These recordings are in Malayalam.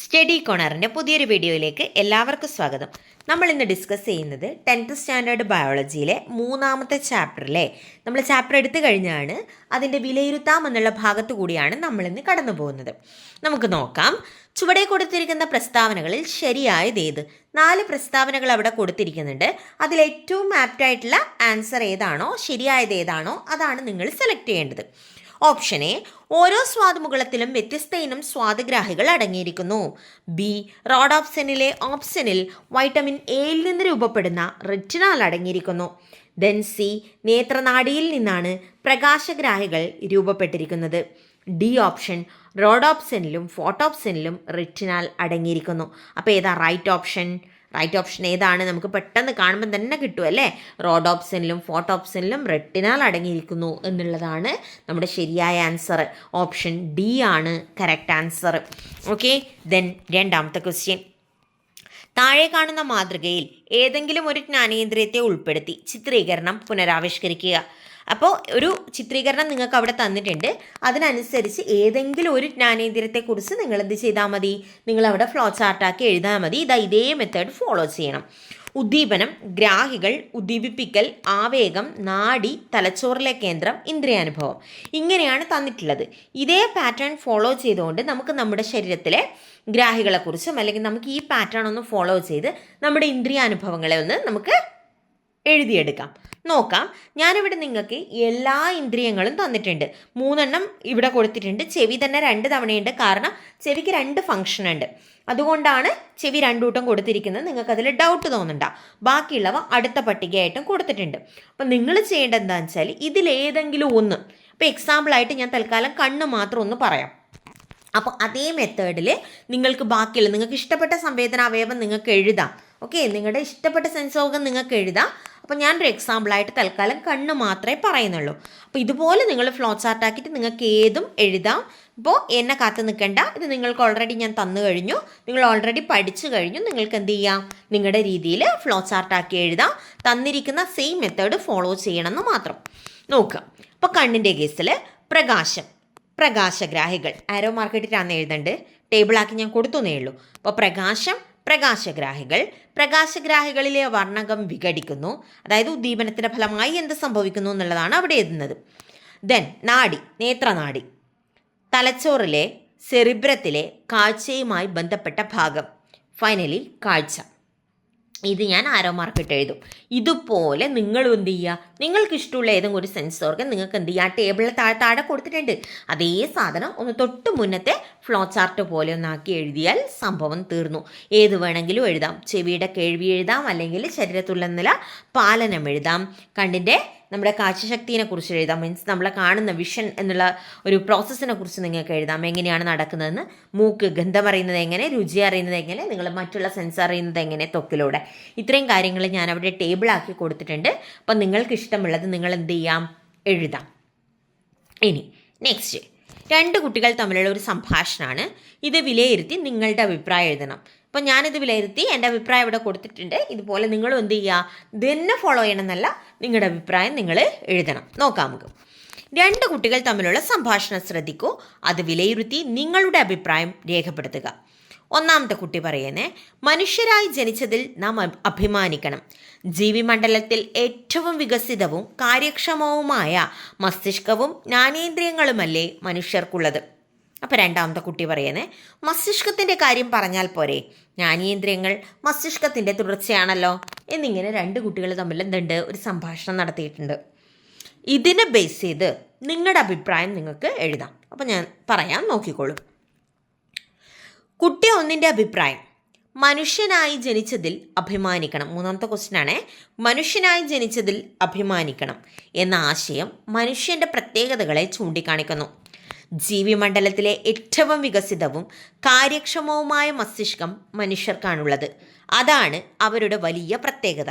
സ്റ്റഡി കോണറിന്റെ പുതിയൊരു വീഡിയോയിലേക്ക് എല്ലാവർക്കും സ്വാഗതം. നമ്മൾ ഇന്ന് ഡിസ്കസ് ചെയ്യുന്നത് ടെൻത്ത് സ്റ്റാൻഡേർഡ് ബയോളജിയിലെ മൂന്നാമത്തെ ചാപ്റ്ററിലെ നമ്മൾ ചാപ്റ്റർ എടുത്തു കഴിഞ്ഞാണ് അതിന്റെ വിലയിരുത്താം എന്നുള്ള ഭാഗത്തു കൂടിയാണ് നമ്മൾ ഇന്ന് കടന്നു പോകുന്നത്. നമുക്ക് നോക്കാം. ചുവടെ കൊടുത്തിരിക്കുന്ന പ്രസ്താവനകളിൽ ശരിയായത് ഏത്? നാല് പ്രസ്താവനകൾ അവിടെ കൊടുത്തിരിക്കുന്നുണ്ട്. അതിൽ ഏറ്റവും ആപ്റ്റായിട്ടുള്ള ആൻസർ ഏതാണോ ശരിയായത് ഏതാണോ അതാണ് നിങ്ങൾ സെലക്ട് ചെയ്യേണ്ടത്. ഓപ്ഷൻ എ ഓരോ സ്വാദുമുകളത്തിലും വ്യത്യസ്ത ഇനം സ്വാദഗ്രാഹികൾ അടങ്ങിയിരിക്കുന്നു. ബി റോഡോപ്സനിലെ ഓപ്സനിൽ വൈറ്റമിൻ എയിൽ നിന്ന് രൂപപ്പെടുന്ന റെറ്റിനാൽ അടങ്ങിയിരിക്കുന്നു. ദെൻ സി നേത്രനാടിയിൽ നിന്നാണ് പ്രകാശഗ്രാഹികൾ രൂപപ്പെട്ടിരിക്കുന്നത്. ഡി ഓപ്ഷൻ റോഡോപ്സനിലും ഫോട്ടോപ്സനിലും റെറ്റിനാൽ അടങ്ങിയിരിക്കുന്നു. അപ്പോൾ ഏതാ റൈറ്റ് ഓപ്ഷൻ റൈറ്റ് ഓപ്ഷൻ ഏതാണ്? നമുക്ക് പെട്ടെന്ന് കാണുമ്പോൾ തന്നെ കിട്ടും അല്ലേ? റോഡ് ഓപ്ഷനിലും റോഡോപ്സനിലും ഫോട്ടോപ്സനിലും റെട്ടിനാൽ അടങ്ങിയിരിക്കുന്നു എന്നുള്ളതാണ് നമ്മുടെ ശരിയായ ആൻസർ ഓപ്ഷൻ ഡി ആണ് കറക്റ്റ് ആൻസർ ഓക്കെ ദെൻ രണ്ടാമത്തെ ക്വസ്റ്റ്യൻ താഴെ കാണുന്ന മാതൃകയിൽ ഏതെങ്കിലും ഒരു ജ്ഞാനേന്ദ്രിയത്തെ ഉൾപ്പെടുത്തി ചിത്രീകരണം പുനരാവിഷ്കരിക്കുക. അപ്പോൾ ഒരു ചിത്രീകരണം നിങ്ങൾക്ക് അവിടെ തന്നിട്ടുണ്ട്. അതിനനുസരിച്ച് ഏതെങ്കിലും ഒരു ജ്ഞാനേന്ദ്രിയത്തെക്കുറിച്ച് നിങ്ങൾ എന്ത് ചെയ്താൽ മതി? നിങ്ങൾ അവിടെ ഫ്ലോ ചാർട്ടാക്കി എഴുതാൽ മതി. ഇതാ ഇതേ മെത്തേഡ് ഫോളോ ചെയ്യണം. ഉദ്ദീപനം ഗ്രാഹികൾ ഉദ്ദീപിപ്പിക്കൽ ആവേഗം നാഡി തലച്ചോറിലെ കേന്ദ്രം ഇന്ദ്രിയാനുഭവം. ഇങ്ങനെയാണ് തന്നിട്ടുള്ളത്. ഇതേ പാറ്റേൺ ഫോളോ ചെയ്തുകൊണ്ട് നമുക്ക് നമ്മുടെ ശരീരത്തിലെ ഗ്രാഹികളെക്കുറിച്ചും അല്ലെങ്കിൽ നമുക്ക് ഈ പാറ്റേൺ ഒന്ന് ഫോളോ ചെയ്ത് നമ്മുടെ ഇന്ദ്രിയാനുഭവങ്ങളെ ഒന്ന് നമുക്ക് എഴുതിയെടുക്കാം. നോക്കാം. ഞാനിവിടെ നിങ്ങൾക്ക് എല്ലാ ഇന്ദ്രിയങ്ങളും തന്നിട്ടുണ്ട്. മൂന്നെണ്ണം ഇവിടെ കൊടുത്തിട്ടുണ്ട്. ചെവി തന്നെ രണ്ട് തവണയുണ്ട്. കാരണം ചെവിക്ക് രണ്ട് ഫംഗ്ഷൻ ഉണ്ട്. അതുകൊണ്ടാണ് ചെവി രണ്ടൂട്ടം കൊടുത്തിരിക്കുന്നത്. നിങ്ങൾക്ക് അതിൽ ഡൗട്ട് തോന്നണ്ട. ബാക്കിയുള്ളവ അടുത്ത പട്ടികയായിട്ടും കൊടുത്തിട്ടുണ്ട്. അപ്പം നിങ്ങൾ ചെയ്യേണ്ടത് എന്താണെന്ന് വെച്ചാൽ ഇതിലേതെങ്കിലും ഒന്ന്. ഇപ്പോൾ എക്സാമ്പിളായിട്ട് ഞാൻ തൽക്കാലം കണ്ണ് മാത്രം ഒന്ന് പറയാം. അപ്പോൾ അതേ മെത്തേഡിൽ നിങ്ങൾക്ക് ബാക്കിയുള്ള നിങ്ങൾക്ക് ഇഷ്ടപ്പെട്ട സംവേദന അവയവം നിങ്ങൾക്ക് എഴുതാം. ഓക്കെ നിങ്ങളുടെ ഇഷ്ടപ്പെട്ട സെൻസ് ഓർഗൻ നിങ്ങൾക്ക് എഴുതാം. അപ്പോൾ ഞാനൊരു എക്സാമ്പിളായിട്ട് തൽക്കാലം കണ്ണ് മാത്രമേ പറയുന്നുള്ളൂ. അപ്പോൾ ഇതുപോലെ നിങ്ങൾ ഫ്ലോ ചാർട്ട് ആക്കിയിട്ട് നിങ്ങൾക്ക് ഏതും എഴുതാം. ഇപ്പോൾ എന്നെ കാത്തു നിൽക്കേണ്ട. ഇത് നിങ്ങൾക്ക് ഓൾറെഡി ഞാൻ തന്നു കഴിഞ്ഞു. നിങ്ങൾ ഓൾറെഡി പഠിച്ചു കഴിഞ്ഞു. നിങ്ങൾക്ക് എന്ത് ചെയ്യാം? നിങ്ങളുടെ രീതിയിൽ ഫ്ലോ ചാർട്ട് ആക്കി എഴുതാം. തന്നിരിക്കുന്ന സെയിം മെത്തേഡ് ഫോളോ ചെയ്യണമെന്ന് മാത്രം. നോക്കുക. അപ്പോൾ കണ്ണിന്റെ കേസിൽ പ്രകാശം പ്രകാശഗ്രാഹികൾ. ആരോ മാർക്കറ്റിലാണ് എഴുതണ്ട്? ടേബിളാക്കി ഞാൻ കൊടുത്തുന്നേ ഉള്ളൂ. അപ്പോൾ പ്രകാശം പ്രകാശഗ്രാഹികൾ. പ്രകാശഗ്രാഹികളിലെ വർണകം വിഘടിക്കുന്നു. അതായത് ഉദ്ദീപനത്തിന്റെ ഫലമായി എന്ത് സംഭവിക്കുന്നു എന്നുള്ളതാണ് അവിടെ എഴുതുന്നത്. ദെൻ നാഡി നേത്രനാഡി. തലച്ചോറിലെ സെറിബ്രത്തിലെ കാഴ്ചയുമായി ബന്ധപ്പെട്ട ഭാഗം. ഫൈനലി കാഴ്ച. ഇത് ഞാൻ ആരോ മാർക്കിട്ട് എഴുതും. ഇതുപോലെ നിങ്ങളും എന്ത് ചെയ്യുക നിങ്ങൾക്ക് ഇഷ്ടമുള്ള ഏതെങ്കിലും ഒരു സെൻസ് ഓർഗൻ നിങ്ങൾക്ക് എന്ത് ചെയ്യുക ആ ടേബിളിൽ താഴെ താഴെ കൊടുത്തിട്ടുണ്ട്. അതേ സാധനം ഒന്ന് തൊട്ട് മുന്നത്തെ ഫ്ലോ ചാർട്ട് പോലെ ഒന്നാക്കി എഴുതിയാൽ സംഭവം തീർന്നു. ഏത് വേണമെങ്കിലും എഴുതാം. ചെവിയുടെ കേൾവി എഴുതാം. അല്ലെങ്കിൽ ശരീരത്തുള്ള നില പാലനം എഴുതാം. കണ്ണിന്റെ നമ്മുടെ കാഴ്ചശക്തിയെ കുറിച്ച് എഴുതാം. മീൻസ് നമ്മളെ കാണുന്ന വിഷൻ എന്നുള്ള ഒരു പ്രോസസ്സിനെ കുറിച്ച് നിങ്ങൾക്ക് എഴുതാം. എങ്ങനെയാണ് നടക്കുന്നതെന്ന്. മൂക്ക് ഗന്ധം അറിയുന്നത് എങ്ങനെ രുചി അറിയുന്നത് എങ്ങനെ നിങ്ങൾ മറ്റുള്ള സെൻസ് അറിയുന്നത് എങ്ങനെ തൊക്കിലൂടെ. ഇത്രയും കാര്യങ്ങൾ ഞാൻ അവിടെ ടേബിളാക്കി കൊടുത്തിട്ടുണ്ട്. അപ്പം നിങ്ങൾക്ക് ഇഷ്ടമുള്ളത് നിങ്ങൾ എന്ത് ചെയ്യാം? എഴുതാം. ഇനി നെക്സ്റ്റ് രണ്ട് കുട്ടികൾ തമ്മിലുള്ള ഒരു സംഭാഷണമാണ്. ഇത് വിലയിരുത്തി നിങ്ങളുടെ അഭിപ്രായം എഴുതണം. അപ്പം ഞാനിത് വിലയിരുത്തി എന്റെ അഭിപ്രായം ഇവിടെ കൊടുത്തിട്ടുണ്ട്. ഇതുപോലെ നിങ്ങളും എന്ത് ചെയ്യുക? ഇതന്നെ ഫോളോ ചെയ്യണമെന്നല്ല നിങ്ങളുടെ അഭിപ്രായം നിങ്ങൾ എഴുതണം. നോക്കാം നമുക്ക്. രണ്ട് കുട്ടികൾ തമ്മിലുള്ള സംഭാഷണം ശ്രദ്ധിക്കൂ. അത് വിലയിരുത്തി നിങ്ങളുടെ അഭിപ്രായം രേഖപ്പെടുത്തുക. ഒന്നാമത്തെ കുട്ടി പറയുന്നേ മനുഷ്യരായി ജനിച്ചതിൽ നാം അഭിമാനിക്കണം. ജീവിമണ്ഡലത്തിൽ ഏറ്റവും വികസിതവും കാര്യക്ഷമവുമായ മസ്തിഷ്കവും ജ്ഞാനേന്ദ്രിയങ്ങളുമല്ലേ മനുഷ്യർക്കുള്ളത്. അപ്പോൾ രണ്ടാമത്തെ കുട്ടി പറയുന്നേ മസ്തിഷ്കത്തിന്റെ കാര്യം പറഞ്ഞാൽ പോരെ ജ്ഞാനേന്ദ്രിയങ്ങൾ മസ്തിഷ്കത്തിന്റെ തുടർച്ചയാണല്ലോ എന്നിങ്ങനെ രണ്ട് കുട്ടികൾ തമ്മിൽ എന്തുണ്ട്? ഒരു സംഭാഷണം നടത്തിയിട്ടുണ്ട്. ഇതിനെ ബേസ് ചെയ്ത് നിങ്ങളുടെ അഭിപ്രായം നിങ്ങൾക്ക് എഴുതാം. അപ്പോൾ ഞാൻ പറയാം നോക്കിക്കോളൂ. കുട്ടി ഒന്നിന്റെ അഭിപ്രായം. മനുഷ്യനായി ജനിച്ചതിൽ അഭിമാനിക്കണം. മൂന്നാമത്തെ ക്വസ്റ്റ്യൻ ആണേ. മനുഷ്യനായി ജനിച്ചതിൽ അഭിമാനിക്കണം എന്ന ആശയം മനുഷ്യന്റെ പ്രത്യേകതകളെ ചൂണ്ടിക്കാണിക്കുന്നു. ജീവിമണ്ഡലത്തിലെ ഏറ്റവും വികസിതവും കാര്യക്ഷമവുമായ മസ്തിഷ്കം മനുഷ്യർക്കാണുള്ളത്. അതാണ് അവരുടെ വലിയ പ്രത്യേകത.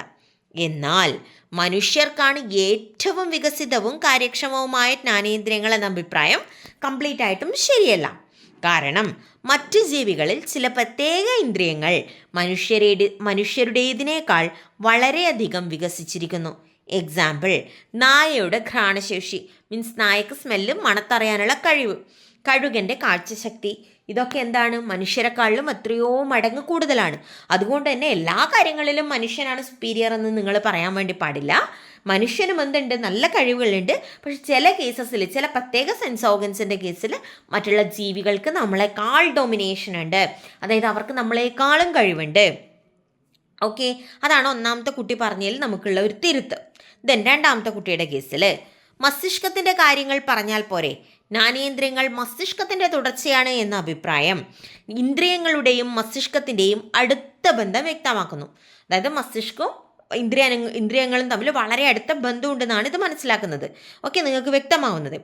എന്നാൽ മനുഷ്യർക്കാണ് ഏറ്റവും വികസിതവും കാര്യക്ഷമവുമായ ജ്ഞാനേന്ദ്രിയങ്ങൾ എന്ന അഭിപ്രായം കംപ്ലീറ്റ് ആയിട്ടും ശരിയല്ല. കാരണം മറ്റു ജീവികളിൽ ചില പ്രത്യേക ഇന്ദ്രിയങ്ങൾ മനുഷ്യരുടെ മനുഷ്യരുടേതിനേക്കാൾ വളരെയധികം വികസിച്ചിരിക്കുന്നു. എക്സാമ്പിൾ നായയുടെ ഘ്രാണശേഷി മീൻസ് നായക്ക് സ്മെല്ല് മണത്തറിയാനുള്ള കഴിവ് കഴുകന്റെ കാഴ്ചശക്തി. ഇതൊക്കെ എന്താണ്? മനുഷ്യരെക്കാളിലും എത്രയോ മടങ്ങ് കൂടുതലാണ്. അതുകൊണ്ട് തന്നെ എല്ലാ കാര്യങ്ങളിലും മനുഷ്യനാണ് സുപ്പീരിയർ എന്ന് നിങ്ങൾ പറയാൻ വേണ്ടി പാടില്ല. മനുഷ്യനും എന്തുണ്ട്? നല്ല കഴിവുകളുണ്ട്. പക്ഷെ ചില കേസസിൽ ചില പ്രത്യേക സെൻസ് ഓർഗൻസിന്റെ കേസിൽ മറ്റുള്ള ജീവികൾക്ക് നമ്മളെക്കാൾ ഡൊമിനേഷൻ ഉണ്ട്. അതായത് അവർക്ക് നമ്മളെക്കാളും കഴിവുണ്ട്. ഓക്കെ അതാണ് ഒന്നാമത്തെ കുട്ടി പറഞ്ഞതിൽ നമുക്കുള്ള ഒരു തിരുത്ത്. ദെൻ രണ്ടാമത്തെ കുട്ടിയുടെ കേസിൽ മസ്തിഷ്കത്തിന്റെ കാര്യങ്ങൾ പറഞ്ഞാൽ പോരെ? ജ്ഞാനേന്ദ്രിയങ്ങൾ മസ്തിഷ്കത്തിന്റെ തുടർച്ചയാണ് എന്ന അഭിപ്രായം. ഇന്ദ്രിയങ്ങളുടെയും മസ്തിഷ്കത്തിന്റെയും അടുത്ത ബന്ധം വ്യക്തമാക്കുന്നു. അതായത് മസ്തിഷ്കവും ഇന്ദ്രിയ ഇന്ദ്രിയങ്ങളും തമ്മിൽ വളരെ അടുത്ത ബന്ധമുണ്ടെന്നാണ് ഇത് മനസ്സിലാക്കുന്നത്. ഓക്കെ നിങ്ങൾക്ക് വ്യക്തമാവുന്നത്.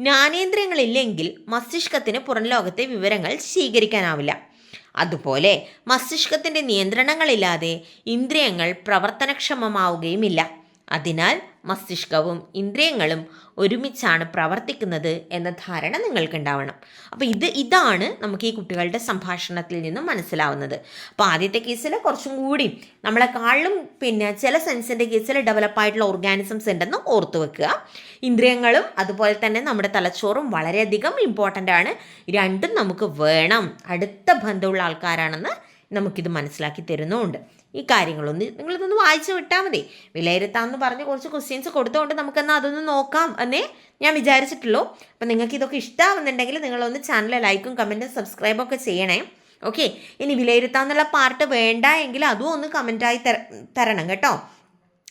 ജ്ഞാനേന്ദ്രിയങ്ങളില്ലെങ്കിൽ മസ്തിഷ്കത്തിന് പുറം ലോകത്തെ വിവരങ്ങൾ സ്വീകരിക്കാനാവില്ല. അതുപോലെ മസ്തിഷ്കത്തിന്റെ നിയന്ത്രണങ്ങളില്ലാതെ ഇന്ദ്രിയങ്ങൾ പ്രവർത്തനക്ഷമമാവുകയുമില്ല. അതിനാൽ മസ്തിഷ്കവും ഇന്ദ്രിയങ്ങളും ഒരുമിച്ചാണ് പ്രവർത്തിക്കുന്നത് എന്ന ധാരണ നിങ്ങൾക്കുണ്ടാവണം. അപ്പോൾ ഇത് ഇതാണ് നമുക്ക് ഈ കുട്ടികളുടെ സംഭാഷണത്തിൽ നിന്നും മനസ്സിലാവുന്നത്. അപ്പോൾ ആദ്യത്തെ കേസിൽ കുറച്ചും കൂടി നമ്മളെക്കാളും പിന്നെ ചില സെൻസിന്റെ കേസിൽ ഡെവലപ്പായിട്ടുള്ള ഓർഗാനിസംസ് ഉണ്ടെന്ന് ഓർത്തു വെക്കുക. ഇന്ദ്രിയങ്ങളും അതുപോലെ തന്നെ നമ്മുടെ തലച്ചോറും വളരെയധികം ഇമ്പോർട്ടന്റ് ആണ്. രണ്ടും നമുക്ക് വേണം. അടുത്ത ബന്ധമുള്ള ആൾക്കാരാണെന്ന് നമുക്കിത് മനസ്സിലാക്കി തരുന്നുമുണ്ട് ഈ കാര്യങ്ങളൊന്ന് നിങ്ങളിതൊന്ന് വായിച്ചു വിട്ടാൽ മതി. വിലയിരുത്താമെന്ന് പറഞ്ഞ് കുറച്ച് ക്വസ്റ്റ്യൻസ് കൊടുത്തുകൊണ്ട് നമുക്കെന്നാൽ അതൊന്ന് നോക്കാം എന്നേ ഞാൻ വിചാരിച്ചിട്ടുള്ളൂ. അപ്പം നിങ്ങൾക്ക് ഇതൊക്കെ ഇഷ്ടമാവുന്നുണ്ടെങ്കിൽ നിങ്ങളൊന്ന് ചാനൽ ലൈക്കും കമന്റും സബ്സ്ക്രൈബും ഒക്കെ ചെയ്യണേ. ഓക്കെ ഇനി വിലയിരുത്താമെന്നുള്ള പാർട്ട് വേണ്ട എങ്കിൽ അതും ഒന്ന് കമന്റായി തര തരണം കേട്ടോ.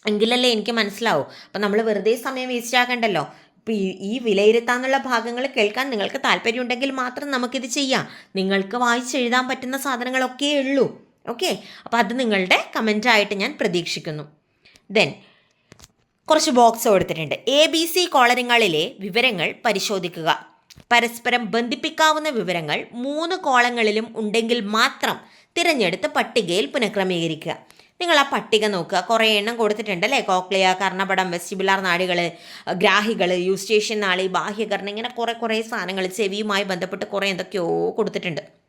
എങ്കിലല്ലേ എനിക്ക് മനസ്സിലാവും. അപ്പം നമ്മൾ വെറുതെ സമയം വേസ്റ്റ് ആക്കണ്ടല്ലോ. ഇപ്പം ഈ ഈ വിലയിരുത്താനുള്ള ഭാഗങ്ങൾ കേൾക്കാൻ നിങ്ങൾക്ക് താല്പര്യമുണ്ടെങ്കിൽ മാത്രം നമുക്കിത് ചെയ്യാം. നിങ്ങൾക്ക് വായിച്ചെഴുതാൻ പറ്റുന്ന സാധനങ്ങളൊക്കെ ഉള്ളൂ. ഓക്കെ അപ്പോൾ അത് നിങ്ങളുടെ കമന്റായിട്ട് ഞാൻ പ്രതീക്ഷിക്കുന്നു. ദെൻ കുറച്ച് ബോക്സ് കൊടുത്തിട്ടുണ്ട് എ ബി സി കോളനികളിലെ വിവരങ്ങൾ പരിശോധിക്കുക. പരസ്പരം ബന്ധിപ്പിക്കാവുന്ന വിവരങ്ങൾ മൂന്ന് കോളങ്ങളിലും ഉണ്ടെങ്കിൽ മാത്രം തിരഞ്ഞെടുത്ത് പട്ടികയിൽ പുനഃക്രമീകരിക്കുക. നിങ്ങൾ ആ പട്ടിക നോക്കുക. കുറേ എണ്ണം കൊടുത്തിട്ടുണ്ട് അല്ലേ? കോക്ലിയ കർണപടം വെസ്റ്റിബുലാർ നാടികൾ ഗ്രാഹികൾ യൂസ്റ്റേഷ്യൻ നാളി ബാഹ്യകർണം ഇങ്ങനെ കുറേ കുറേ സാധനങ്ങൾ ചെവിയുമായി ബന്ധപ്പെട്ട് കുറേ എന്തൊക്കെയോ കൊടുത്തിട്ടുണ്ട്.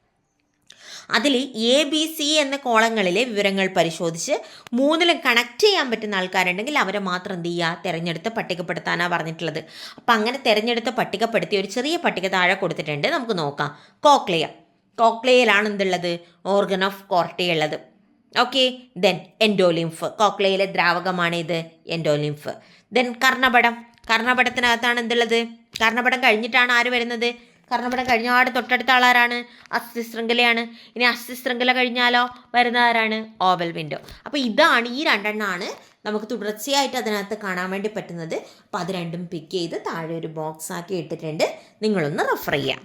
അതിൽ എ ബി സി എന്ന കോളങ്ങളിലെ വിവരങ്ങൾ പരിശോധിച്ച് മൂന്നിലും കണക്ട് ചെയ്യാൻ പറ്റുന്ന ആൾക്കാരുണ്ടെങ്കിൽ അവരെ മാത്രം എന്ത് ചെയ്യുക? തിരഞ്ഞെടുത്ത് പട്ടികപ്പെടുത്താനാണ് പറഞ്ഞിട്ടുള്ളത്. അപ്പം അങ്ങനെ തിരഞ്ഞെടുത്ത് പട്ടികപ്പെടുത്തി ഒരു ചെറിയ പട്ടിക താഴെ കൊടുത്തിട്ടുണ്ട്. നമുക്ക് നോക്കാം. കോക്ലിയ. കോക്ലിയയിലാണ് എന്തുള്ളത്? ഓർഗൻ ഓഫ് കോർട്ടി ഉള്ളത്. ഓക്കെ ദെൻ എൻഡോലിംഫ് കോക്ലയിലെ ദ്രാവകമാണ് ഇത്. Endolymph then കർണപടം. കർണപടത്തിനകത്താണ് എന്തുള്ളത്? കർണപടം കഴിഞ്ഞിട്ടാണ് ആര് വരുന്നത്? കർണപടം കഴിഞ്ഞാട് തൊട്ടടുത്ത ആളാരാണ്? അസ്ഥി ശൃംഖലയാണ്. ഇനി അസ്ഥി ശൃംഖല കഴിഞ്ഞാലോ? വരുന്ന ആരാണ്? Oval window. അപ്പോൾ ഇതാണ് ഈ രണ്ടെണ്ണമാണ് നമുക്ക് തുടർച്ചയായിട്ട് അതിനകത്ത് കാണാൻ വേണ്ടി പറ്റുന്നത്. അപ്പോൾ അത് രണ്ടും പിക്ക് ചെയ്ത് താഴെ ഒരു ബോക്സ് ആക്കി ഇട്ടിട്ടുണ്ട്. നിങ്ങളൊന്ന് റെഫർ ചെയ്യാം.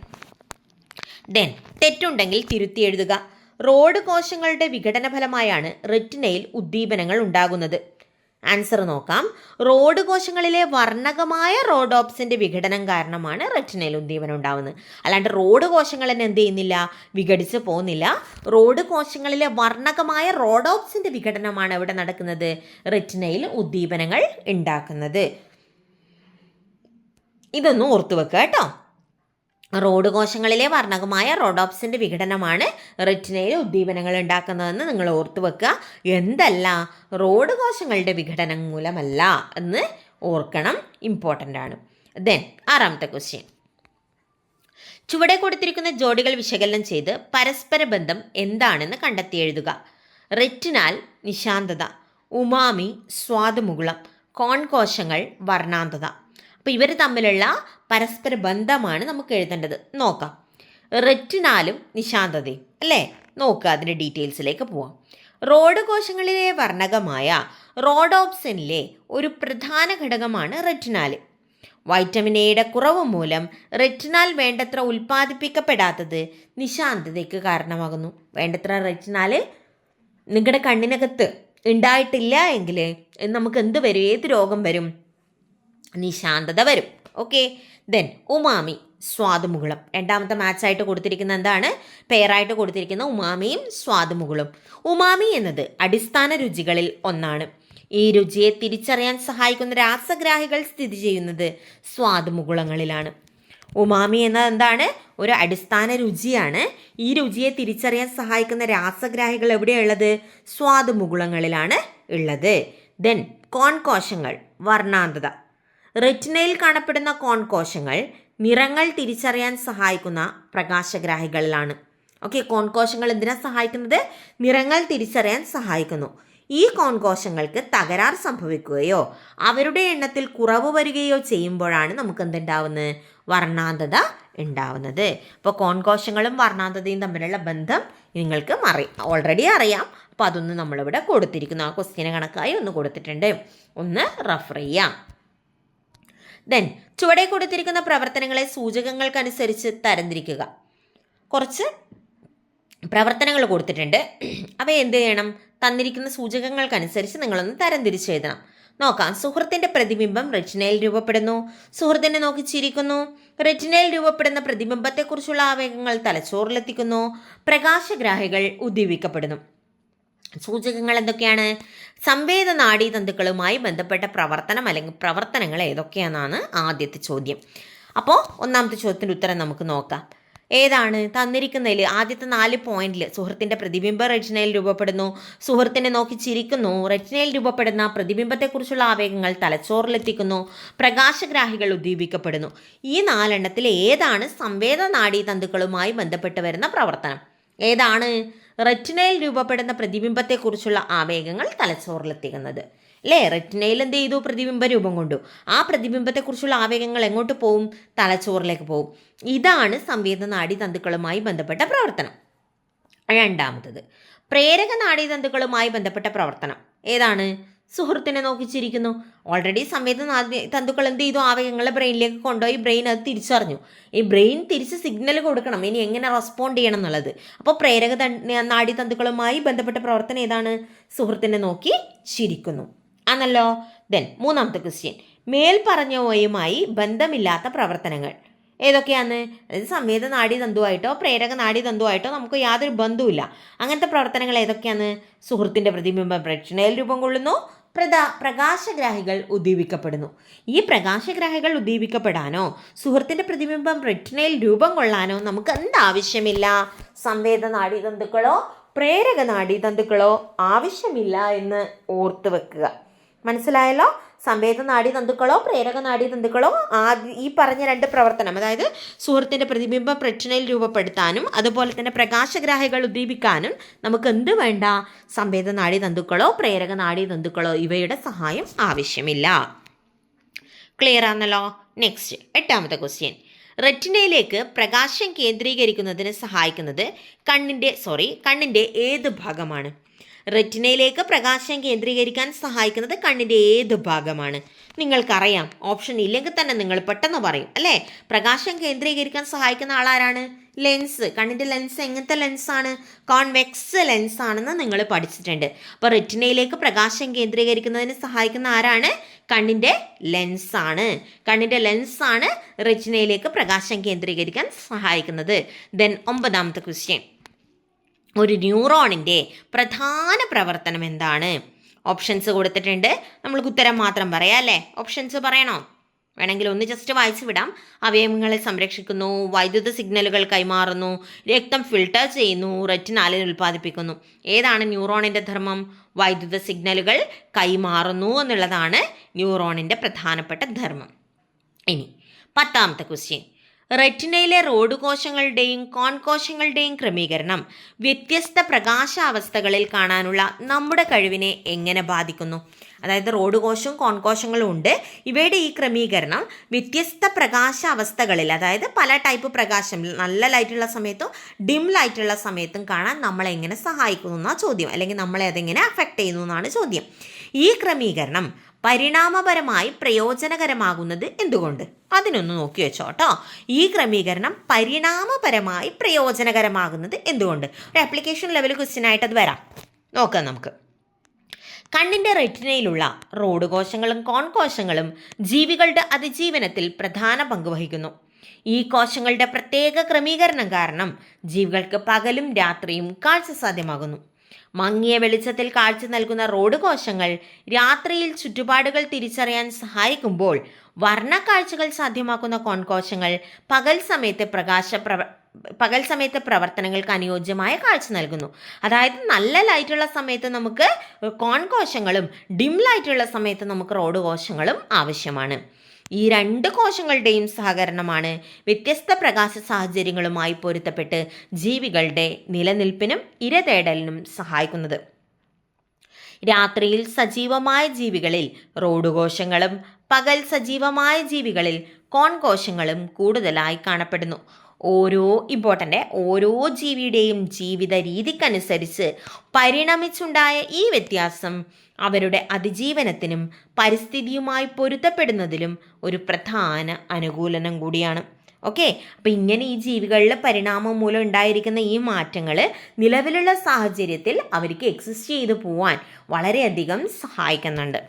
ദെൻ തെറ്റുണ്ടെങ്കിൽ തിരുത്തി എഴുതുക. റോഡ് കോശങ്ങളുടെ വിഘടന ഫലമായാണ് റെറ്റിനയിൽ ഉദ്ദീപനങ്ങൾ ഉണ്ടാകുന്നത്. ആൻസർ നോക്കാം. റോഡ് കോശങ്ങളിലെ വർണകമായ റോഡോപ്സിന്റെ വിഘടനം കാരണമാണ് റെറ്റിനയിൽ ഉദ്ദീപനം ഉണ്ടാകുന്നത് അല്ലാണ്ട് റോഡ് കോശങ്ങൾ തന്നെ എന്ത് ചെയ്യുന്നില്ല? വിഘടിച്ച് പോകുന്നില്ല. റോഡ് കോശങ്ങളിലെ വർണകമായ റോഡോപ്സിന്റെ വിഘടനമാണ് ഇവിടെ നടക്കുന്നത്? റെറ്റിനയിൽ ഉദ്ദീപനങ്ങൾ ഉണ്ടാക്കുന്നത്. ഇതൊന്നും ഓർത്തു വെക്കുക കേട്ടോ. റോഡ് കോശങ്ങളിലെ വർണകമായ റോഡോപ്സിന്റെ വിഘടനമാണ് റെറ്റിനയിൽ ഉദ്ദീപനങ്ങൾ ഉണ്ടാക്കുന്നതെന്ന് നിങ്ങൾ ഓർത്തു വെക്കുക. എന്തല്ല? റോഡ് കോശങ്ങളുടെ വിഘടനം മൂലമല്ല എന്ന് ഓർക്കണം. ഇമ്പോർട്ടന്റ് ആണ്. ദെൻ ആറാമത്തെ ക്വസ്റ്റ്യൻ ചുവടെ കൊടുത്തിരിക്കുന്ന ജോഡികൾ വിശകലനം ചെയ്ത് പരസ്പര ബന്ധം എന്താണെന്ന് കണ്ടെത്തി എഴുതുക. റെറ്റിനാൽ നിശാന്തത ഉമാമി സ്വാദുമുകുളം കോൺകോശങ്ങൾ വർണാന്തത. അപ്പോൾ ഇവർ തമ്മിലുള്ള പരസ്പര ബന്ധമാണ് നമുക്ക് എഴുതേണ്ടത്. നോക്കാം. റെറ്റിനാലും നിശാന്തതയും അല്ലേ? നോക്കുക അതിന്റെ ഡീറ്റെയിൽസിലേക്ക് പോവാം. റോഡ് കോശങ്ങളിലെ വർണകമായ റോഡോപ്സിനിലെ ഒരു പ്രധാന ഘടകമാണ് റെറ്റിനാൽ വൈറ്റമിൻ എയുടെ കുറവ് മൂലം റെറ്റിനാൽ വേണ്ടത്ര ഉൽപ്പാദിപ്പിക്കപ്പെടാത്തത് നിശാന്തതയ്ക്ക് കാരണമാകുന്നു. വേണ്ടത്ര റെറ്റിനാൽ നിങ്ങളുടെ കണ്ണിനകത്ത് ഉണ്ടായിട്ടില്ല എങ്കിൽ നമുക്ക് എന്ത് വരും? ഏത് രോഗം വരും? നിശാന്തത വരും. ഓക്കെ ദെൻ ഉമാമി സ്വാദുമുകുളം. രണ്ടാമത്തെ മാച്ചായിട്ട് കൊടുത്തിരിക്കുന്ന എന്താണ്? പെയറായിട്ട് കൊടുത്തിരിക്കുന്ന ഉമാമിയും സ്വാദുമുകുളും. ഉമാമി എന്നത് അടിസ്ഥാന രുചികളിൽ ഒന്നാണ്. ഈ രുചിയെ തിരിച്ചറിയാൻ സഹായിക്കുന്ന രാസഗ്രാഹികൾ സ്ഥിതി ചെയ്യുന്നത് സ്വാദുമുകുളങ്ങളിലാണ്. ഉമാമി എന്നത് എന്താണ്? ഒരു അടിസ്ഥാന രുചിയാണ്. ഈ രുചിയെ തിരിച്ചറിയാൻ സഹായിക്കുന്ന രാസഗ്രാഹികൾ എവിടെയുള്ളത്? സ്വാദുമുകുളങ്ങളിലാണ് ഉള്ളത്. ദെൻ കോൺകോശങ്ങൾ വർണാന്തത. റെറ്റിനയിൽ കാണപ്പെടുന്ന കോൺകോശങ്ങൾ നിറങ്ങൾ തിരിച്ചറിയാൻ സഹായിക്കുന്ന പ്രകാശഗ്രാഹികളിലാണ്. ഓക്കെ കോൺകോശങ്ങൾ എന്തിനാ സഹായിക്കുന്നത്? നിറങ്ങൾ തിരിച്ചറിയാൻ സഹായിക്കുന്നു. ഈ കോൺകോശങ്ങൾക്ക് തകരാർ സംഭവിക്കുകയോ അവരുടെ എണ്ണത്തിൽ കുറവ് വരികയോ ചെയ്യുമ്പോഴാണ് നമുക്ക് എന്തുണ്ടാവുന്നത്? വർണാന്തത ഉണ്ടാവുന്നത്. അപ്പോൾ കോൺകോശങ്ങളും വർണാന്തതയും തമ്മിലുള്ള ബന്ധം നിങ്ങൾക്ക് മറി ഓൾറെഡി അറിയാം. അപ്പോൾ അതൊന്ന് നമ്മളിവിടെ കൊടുത്തിരിക്കുന്നു. ആ ക്വസ്റ്റ്യന് കണക്കായി ഒന്ന് കൊടുത്തിട്ടുണ്ട്. ഒന്ന് റെഫർ ചെയ്യാം. ദെൻ ചുവടെ കൊടുത്തിരിക്കുന്ന പ്രവർത്തനങ്ങളെ സൂചകങ്ങൾക്കനുസരിച്ച് തരംതിരിക്കുക. കുറച്ച് പ്രവർത്തനങ്ങൾ കൊടുത്തിട്ടുണ്ട്. അവ എന്ത് ചെയ്യണം? തന്നിരിക്കുന്ന സൂചകങ്ങൾക്കനുസരിച്ച് നിങ്ങളൊന്ന് തരംതിരിച്ച് എഴുതണം. നോക്കാം. സുഹൃത്തിന്റെ പ്രതിബിംബം റെറ്റിനയിൽ രൂപപ്പെടുന്നു. സുഹൃത്തിനെ നോക്കി ചിരിക്കുന്നു. റെറ്റിനയിൽ രൂപപ്പെടുന്ന പ്രതിബിംബത്തെക്കുറിച്ചുള്ള ആവേഗങ്ങൾ തലച്ചോറിലെത്തിക്കുന്നു. പ്രകാശഗ്രാഹികൾ ഉദ്ദീപിക്കപ്പെടുന്നു. സൂചകങ്ങൾ എന്തൊക്കെയാണ്? സംവേദ നാഡീതന്തുക്കളുമായി ബന്ധപ്പെട്ട പ്രവർത്തനം അല്ലെങ്കിൽ പ്രവർത്തനങ്ങൾ ഏതൊക്കെയാണെന്നാണ് ആദ്യത്തെ ചോദ്യം. അപ്പോൾ ഒന്നാമത്തെ ചോദ്യത്തിന്റെ ഉത്തരം നമുക്ക് നോക്കാം. ഏതാണ്? തന്നിരിക്കുന്നതിൽ ആദ്യത്തെ നാല് പോയിന്റിൽ സുഹൃത്തിന്റെ പ്രതിബിംബ റെറ്റിനയിൽ രൂപപ്പെടുന്നു. സുഹൃത്തിനെ നോക്കി ചിരിക്കുന്നു. റെറ്റിനയിൽ രൂപപ്പെടുന്ന പ്രതിബിംബത്തെക്കുറിച്ചുള്ള ആവേഗങ്ങൾ തലച്ചോറിലെത്തിക്കുന്നു. പ്രകാശഗ്രാഹികൾ ഉദ്ദീപിക്കപ്പെടുന്നു. ഈ നാലെണ്ണത്തിൽ ഏതാണ് സംവേദ നാഡീതന്തുക്കളുമായി ബന്ധപ്പെട്ട് വരുന്ന പ്രവർത്തനം? ഏതാണ്? റെറ്റിനയിൽ രൂപപ്പെടുന്ന പ്രതിബിംബത്തെക്കുറിച്ചുള്ള ആവേഗങ്ങൾ തലച്ചോറിലെത്തിക്കുന്നത്. അല്ലേ റെറ്റിനയിൽ എന്ത് ചെയ്തു? പ്രതിബിംബ രൂപം കൊണ്ടു. ആ പ്രതിബിംബത്തെക്കുറിച്ചുള്ള ആവേഗങ്ങൾ എങ്ങോട്ട് പോവും? തലച്ചോറിലേക്ക് പോവും. ഇതാണ് സംവേദ നാഡീതന്തുക്കളുമായി ബന്ധപ്പെട്ട പ്രവർത്തനം. രണ്ടാമത്തത്. പ്രേരക നാഡീതന്തുക്കളുമായി ബന്ധപ്പെട്ട പ്രവർത്തനം. ഏതാണ്? സുഹൃത്തിനെ നോക്കി ചിരിക്കുന്നു. ഓൾറെഡി സംവേദന തന്തുക്കൾ എന്ത് ചെയ്തു? ആവേഗങ്ങളെ ബ്രെയിനിലേക്ക് കൊണ്ടുപോയി. ബ്രെയിൻ അത് തിരിച്ചറിഞ്ഞു. ഈ ബ്രെയിൻ തിരിച്ച് സിഗ്നൽ കൊടുക്കണം. ഇനി എങ്ങനെ റെസ്പോണ്ട് ചെയ്യണം എന്നുള്ളത്. അപ്പോൾ പ്രേരക നാഡി തന്തുക്കളുമായി ബന്ധപ്പെട്ട പ്രവർത്തനം ഏതാണ്? സുഹൃത്തിനെ നോക്കി ചിരിക്കുന്നു. ആണല്ലോ? ദെൻ മൂന്നാമത്തെ ക്വസ്റ്റ്യൻ മേൽപ്പറഞ്ഞവയുമായി ബന്ധമില്ലാത്ത പ്രവർത്തനങ്ങൾ. ഏതൊക്കെയാണ്? അതായത് സംവേദ നാഡീതന്തുവായിട്ടോ പ്രേരക നാഡീതന്തുവായിട്ടോ നമുക്ക് യാതൊരു ബന്ധവുമില്ല. അങ്ങനത്തെ പ്രവർത്തനങ്ങൾ ഏതൊക്കെയാണ്? സുഹൃത്തിന്റെ പ്രതിബിംബം പ്രേക്ഷണയിൽ രൂപം കൊള്ളുന്നു. പ്രദാ പ്രകാശഗ്രാഹികൾ ഉദ്ദീപിക്കപ്പെടുന്നു. ഈ പ്രകാശഗ്രാഹികൾ ഉദ്ദീപിക്കപ്പെടാനോ സുഹൃത്തിന്റെ പ്രതിബിംബം റെറ്റിനയിൽ രൂപം കൊള്ളാനോ നമുക്ക് എന്താവശ്യമില്ല? സംവേദ നാഡീതന്തുക്കളോ പ്രേരക നാഡീതന്തുക്കളോ ആവശ്യമില്ല എന്ന് ഓർത്തു വെക്കുക. മനസ്സിലായല്ലോ? സംവേദ നാഡീതന്തുക്കളോ പ്രേരക നാഡീതന്തുക്കളോ ആദ്യ ഈ പറഞ്ഞ രണ്ട് പ്രവർത്തനം അതായത് സുഹൃത്തിന്റെ പ്രതിബിംബം പ്രക്ഷണയിൽ രൂപപ്പെടുത്താനും അതുപോലെ തന്നെ പ്രകാശഗ്രാഹികൾ ഉദ്ദീപിക്കാനും നമുക്ക് എന്ത് വേണ്ട? സംവേദ നാഡീതന്തുക്കളോ പ്രേരക നാഡീതന്തുക്കളോ ഇവയുടെ സഹായം ആവശ്യമില്ല. ക്ലിയർ ആണല്ലോ? നെക്സ്റ്റ് എട്ടാമത്തെ ക്വസ്റ്റ്യൻ റെറ്റിനയിലേക്ക് പ്രകാശം കേന്ദ്രീകരിക്കുന്നതിന് സഹായിക്കുന്നത് കണ്ണിന്റെ സോറി കണ്ണിന്റെ ഏത് ഭാഗമാണ്? റെറ്റിനയിലേക്ക് പ്രകാശം കേന്ദ്രീകരിക്കാൻ സഹായിക്കുന്നത് കണ്ണിന്റെ ഏത് ഭാഗമാണ്? നിങ്ങൾക്കറിയാം. ഓപ്ഷൻ ഇല്ലെങ്കിൽ തന്നെ നിങ്ങൾ പെട്ടെന്ന് പറയും അല്ലേ? പ്രകാശം കേന്ദ്രീകരിക്കാൻ സഹായിക്കുന്ന ആളാരാണ്? ലെൻസ്. കണ്ണിന്റെ ലെൻസ് എങ്ങനത്തെ ലെൻസാണ്? കോൺവെക്സ് ലെൻസ് ആണെന്ന് നിങ്ങൾ പഠിച്ചിട്ടുണ്ട്. അപ്പോൾ റെറ്റിനയിലേക്ക് പ്രകാശം കേന്ദ്രീകരിക്കുന്നതിന് സഹായിക്കുന്ന ആരാണ്? കണ്ണിന്റെ ലെൻസാണ്. കണ്ണിന്റെ ലെൻസാണ് റെറ്റിനയിലേക്ക് പ്രകാശം കേന്ദ്രീകരിക്കാൻ സഹായിക്കുന്നത്. ദെൻ ഒമ്പതാമത്തെ ക്വസ്റ്റ്യൻ. ഒരു ന്യൂറോണിന്റെ പ്രധാന പ്രവർത്തനം എന്താണ്? ഓപ്ഷൻസ് കൊടുത്തിട്ടുണ്ട്. നമ്മൾക്ക് ഉത്തരം മാത്രം പറയാം അല്ലേ? ഓപ്ഷൻസ് പറയണോ? വേണമെങ്കിൽ ഒന്ന് ജസ്റ്റ് വായിച്ചു വിടാം. അവയവങ്ങളെ സംരക്ഷിക്കുന്നു വൈദ്യുത സിഗ്നലുകൾ കൈമാറുന്നു രക്തം ഫിൽട്ടർ ചെയ്യുന്നു റെറ്റിനാലിൻ ഉൽപ്പാദിപ്പിക്കുന്നു. ഏതാണ് ന്യൂറോണിന്റെ ധർമ്മം? വൈദ്യുത സിഗ്നലുകൾ കൈമാറുന്നു എന്നുള്ളതാണ് ന്യൂറോണിന്റെ പ്രധാനപ്പെട്ട ധർമ്മം. ഇനി പത്താമത്തെ ക്വസ്റ്റ്യൻ റെറ്റിനയിലെ റോഡ് കോശങ്ങളുടെയും കോൺ കോശങ്ങളുടെയും ക്രമീകരണം വ്യത്യസ്ത പ്രകാശാവസ്ഥകളിൽ കാണാനുള്ള നമ്മുടെ കഴിവിനെ എങ്ങനെ ബാധിക്കുന്നു? അതായത് റോഡ് കോശവും കോൺ കോശങ്ങളും ഉണ്ട്. ഇവയുടെ ഈ ക്രമീകരണം വ്യത്യസ്ത പ്രകാശാവസ്ഥകളിൽ അതായത് പല ടൈപ്പ് പ്രകാശം നല്ല ലൈറ്റുള്ള സമയത്തും ഡിം ലൈറ്റുള്ള സമയത്തും കാണാൻ നമ്മളെ എങ്ങനെ സഹായിക്കുന്നു എന്നാണ് ചോദ്യം. അല്ലെങ്കിൽ നമ്മളെ അതെങ്ങനെ അഫക്റ്റ് ചെയ്യുന്നു എന്നാണ് ചോദ്യം. ഈ ക്രമീകരണം പരിണാമപരമായി പ്രയോജനകരമാകുന്നത് എന്തുകൊണ്ട്? അതിനൊന്ന് നോക്കി വെച്ചോ കേട്ടോ ഈ ക്രമീകരണം പരിണാമപരമായി പ്രയോജനകരമാകുന്നത് എന്തുകൊണ്ട്? ഒരു ആപ്ലിക്കേഷൻ ലെവൽ ക്വസ്റ്റ്യൻ ആയിട്ട് അത് വരാം. നോക്കാം നമുക്ക്. കണ്ണിന്റെ റെറ്റിനയിലുള്ള റോഡ് കോശങ്ങളും കോൺ കോശങ്ങളും ജീവികളുടെ അതിജീവനത്തിൽ പ്രധാന പങ്ക് വഹിക്കുന്നു. ഈ കോശങ്ങളുടെ പ്രത്യേക ക്രമീകരണം കാരണം ജീവികൾക്ക് പകലും രാത്രിയും കാഴ്ച സാധ്യമാകുന്നു. മങ്ങിയ വെളിച്ചത്തിൽ കാഴ്ച നൽകുന്ന റോഡ് കോശങ്ങൾ രാത്രിയിൽ ചുറ്റുപാടുകൾ തിരിച്ചറിയാൻ സഹായിക്കുമ്പോൾ വർണക്കാഴ്ചകൾ സാധ്യമാക്കുന്ന കോൺകോശങ്ങൾ പകൽ സമയത്തെ പ്രകാശ പ്രവ പകൽ സമയത്തെ പ്രവർത്തനങ്ങൾക്ക് അനുയോജ്യമായ കാഴ്ച നൽകുന്നു. അതായത് നല്ല ലൈറ്റുള്ള സമയത്ത് നമുക്ക് കോൺകോശങ്ങളും ഡിം ലൈറ്റുള്ള സമയത്ത് നമുക്ക് റോഡ് കോശങ്ങളും ആവശ്യമാണ്. ഈ രണ്ട് കോശങ്ങളുടെയും സഹകരണമാണ് വ്യത്യസ്ത പ്രകാശ സാഹചര്യങ്ങളുമായി പൊരുത്തപ്പെട്ട് ജീവികളുടെ നിലനിൽപ്പിനും ഇരതേടലിനും സഹായിക്കുന്നത്. രാത്രിയിൽ സജീവമായ ജീവികളിൽ റോഡ് കോശങ്ങളും പകൽ സജീവമായ ജീവികളിൽ കോൺകോശങ്ങളും കൂടുതലായി കാണപ്പെടുന്നു. ഓരോ ഇമ്പോർട്ടന്റ് ഓരോ ജീവിയുടെയും ജീവിത രീതിക്കനുസരിച്ച് പരിണമിച്ചുണ്ടായ ഈ വ്യത്യാസം അവരുടെ അതിജീവനത്തിനും പരിസ്ഥിതിയുമായി പൊരുത്തപ്പെടുന്നതിലും ഒരു പ്രധാന അനുകൂലനം കൂടിയാണ്. ഓക്കെ അപ്പം ഇങ്ങനെ ഈ ജീവികളിലെ പരിണാമം മൂലം ഉണ്ടായിരിക്കുന്ന ഈ മാറ്റങ്ങൾ നിലവിലുള്ള സാഹചര്യത്തിൽ അവർക്ക് എക്സിസ്റ്റ് ചെയ്തു പോവാൻ വളരെയധികം സഹായിക്കുന്നുണ്ട്.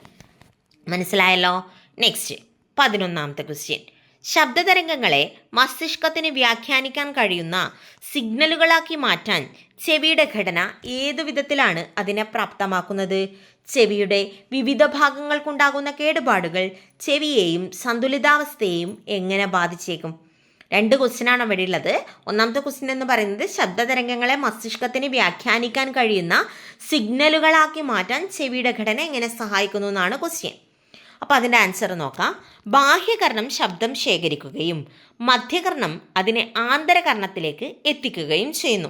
മനസ്സിലായല്ലോ? നെക്സ്റ്റ് പതിനൊന്നാമത്തെ ക്വസ്റ്റ്യൻ ശബ്ദതരംഗങ്ങളെ മസ്തിഷ്കത്തിന് വ്യാഖ്യാനിക്കാൻ കഴിയുന്ന സിഗ്നലുകളാക്കി മാറ്റാൻ ചെവിയുടെ ഘടന ഏതു വിധത്തിലാണ് അതിനെ പ്രാപ്തമാക്കുന്നത്? ചെവിയുടെ വിവിധ ഭാഗങ്ങൾക്കുണ്ടാകുന്ന കേടുപാടുകൾ ചെവിയെയും സന്തുലിതാവസ്ഥയെയും എങ്ങനെ ബാധിച്ചേക്കും? രണ്ട് ക്വസ്റ്റ്യനാണ് അവിടെ ഉള്ളത്. ഒന്നാമത്തെ ക്വസ്റ്റ്യൻ എന്ന് പറയുന്നത് ശബ്ദതരംഗങ്ങളെ മസ്തിഷ്കത്തിന് വ്യാഖ്യാനിക്കാൻ കഴിയുന്ന സിഗ്നലുകളാക്കി മാറ്റാൻ ചെവിയുടെ ഘടന എങ്ങനെ സഹായിക്കുന്നു എന്നാണ് ക്വസ്റ്റ്യൻ. അപ്പോൾ അതിന്റെ ആൻസർ നോക്കാം. ബാഹ്യകർണം ശബ്ദം ശേഖരിക്കുകയും മധ്യകർണം അതിനെ ആന്തരകർണത്തിലേക്ക് എത്തിക്കുകയും ചെയ്യുന്നു.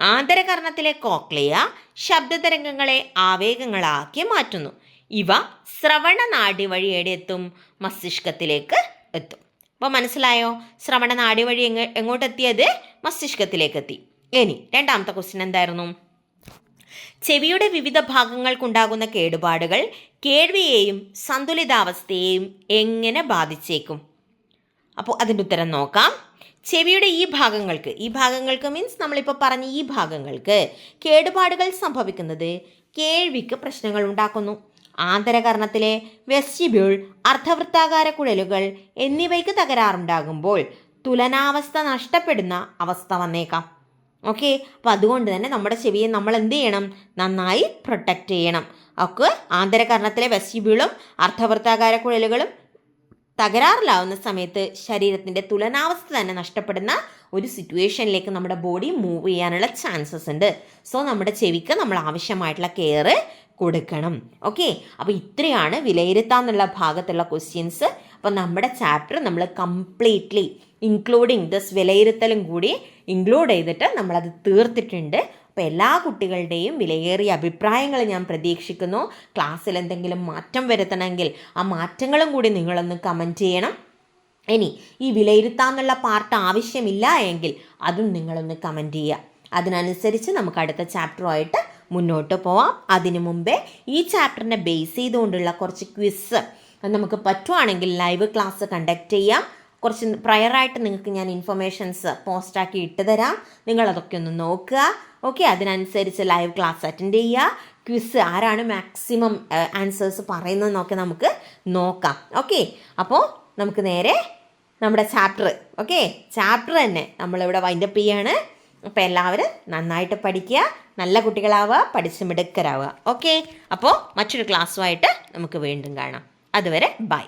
ആന്തരകർണത്തിലെ കോക്ലിയ ശബ്ദതരംഗങ്ങളെ ആവേഗങ്ങളാക്കി മാറ്റുന്നു. ഇവ ശ്രവണ നാടി വഴി എവിടെ എത്തും മസ്തിഷ്കത്തിലേക്ക് എത്തും. അപ്പോൾ മനസ്സിലായോ? ശ്രവണ നാടി വഴി എങ്ങോട്ടെത്തിയത്? മസ്തിഷ്കത്തിലേക്ക് എത്തി. ഇനി രണ്ടാമത്തെ ക്വസ്റ്റ്യൻ എന്തായിരുന്നു? ചെവിയുടെ വിവിധ ഭാഗങ്ങൾക്കുണ്ടാകുന്ന കേടുപാടുകൾ കേൾവിയെയും സന്തുലിതാവസ്ഥയെയും എങ്ങനെ ബാധിച്ചേക്കും? അപ്പോൾ അതിന്റെ ഉത്തരം നോക്കാം. ചെവിയുടെ ഈ ഭാഗങ്ങൾക്ക് ഈ ഭാഗങ്ങൾക്ക് മീൻസ് നമ്മളിപ്പോൾ പറഞ്ഞ ഈ ഭാഗങ്ങൾക്ക് കേടുപാടുകൾ സംഭവിക്കുന്നത് കേൾവിക്ക് പ്രശ്നങ്ങൾ ഉണ്ടാക്കുന്നു. ആന്തരകർണത്തിലെ വെസ്റ്റിബ്യൂൾ അർദ്ധവൃത്താകാര കുഴലുകൾ എന്നിവയ്ക്ക് തകരാറുണ്ടാകുമ്പോൾ തുലനാവസ്ഥ നഷ്ടപ്പെടുന്ന അവസ്ഥ വന്നേക്കാം. ഓക്കെ അപ്പോൾ അതുകൊണ്ട് തന്നെ നമ്മുടെ ചെവിയെ നമ്മൾ എന്ത് ചെയ്യണം? നന്നായി പ്രൊട്ടക്റ്റ് ചെയ്യണം. ഒക്കെ ആന്തരകർണത്തിലെ വെസ്റ്റിബ്യൂളും അർദ്ധവൃത്താകാര കുഴലുകളും തകരാറിലാവുന്ന സമയത്ത് ശരീരത്തിന്റെ തുലനാവസ്ഥ തന്നെ നഷ്ടപ്പെടുന്ന ഒരു സിറ്റുവേഷനിലേക്ക് നമ്മുടെ ബോഡി മൂവ് ചെയ്യാനുള്ള ചാൻസസ് ഉണ്ട്. സോ നമ്മുടെ ചെവിക്ക് നമ്മൾ ആവശ്യമായിട്ടുള്ള കെയർ കൊടുക്കണം. ഓക്കെ അപ്പോൾ ഇത്രയാണ് വിലയിരുത്താന്നുള്ള ഭാഗത്തുള്ള ക്വസ്റ്റ്യൻസ് അപ്പോൾ നമ്മുടെ ചാപ്റ്റർ നമ്മൾ കംപ്ലീറ്റ്ലി ഇൻക്ലൂഡിങ് ദസ് വിലയിരുത്തലും കൂടി ഇൻക്ലൂഡ് ചെയ്തിട്ട് നമ്മളത് തീർത്തിട്ടുണ്ട്. അപ്പോൾ എല്ലാ കുട്ടികളുടെയും വിലയേറിയ അഭിപ്രായങ്ങൾ ഞാൻ പ്രതീക്ഷിക്കുന്നു. ക്ലാസ്സിൽ എന്തെങ്കിലും മാറ്റം വരുത്തണമെങ്കിൽ ആ മാറ്റങ്ങളും കൂടി നിങ്ങളൊന്ന് കമന്റ് ചെയ്യണം. ഇനി ഈ വിലയിരുത്താമെന്നുള്ള പാർട്ട് ആവശ്യമില്ല എങ്കിൽ അതും നിങ്ങളൊന്ന് കമന്റ് ചെയ്യുക. അതിനനുസരിച്ച് നമുക്ക് അടുത്ത ചാപ്റ്ററുമായിട്ട് മുന്നോട്ട് പോവാം. അതിനു മുമ്പേ ഈ ചാപ്റ്ററിനെ ബേസ് ചെയ്തുകൊണ്ടുള്ള കുറച്ച് ക്വിസ് നമുക്ക് പറ്റുവാണെങ്കിൽ ലൈവ് ക്ലാസ് കണ്ടക്ട് ചെയ്യാം. കുറച്ച് പ്രയറായിട്ട് നിങ്ങൾക്ക് ഞാൻ ഇൻഫർമേഷൻസ് പോസ്റ്റാക്കി ഇട്ട് തരാം നിങ്ങളതൊക്കെ ഒന്ന് നോക്കുക. ഓക്കെ അതിനനുസരിച്ച് ലൈവ് ക്ലാസ് അറ്റൻഡ് ചെയ്യുക. ക്വിസ് ആരാണ് മാക്സിമം ആൻസേഴ്സ് പറയുന്നതെന്നൊക്കെ നമുക്ക് നോക്കാം. ഓക്കെ അപ്പോൾ നമുക്ക് നേരെ നമ്മുടെ ചാപ്റ്റർ ഓക്കെ ചാപ്റ്റർ തന്നെ നമ്മളിവിടെ വൈൻഡപ്പ് ചെയ്യാണ്. അപ്പോൾ എല്ലാവരും നന്നായിട്ട് പഠിക്കുക. നല്ല കുട്ടികളാവുക പഠിച്ച് മിടുക്കരാവുക. ഓക്കെ അപ്പോൾ മറ്റൊരു ക്ലാസ്സുമായിട്ട് നമുക്ക് വീണ്ടും കാണാം. അതുവരെ ബൈ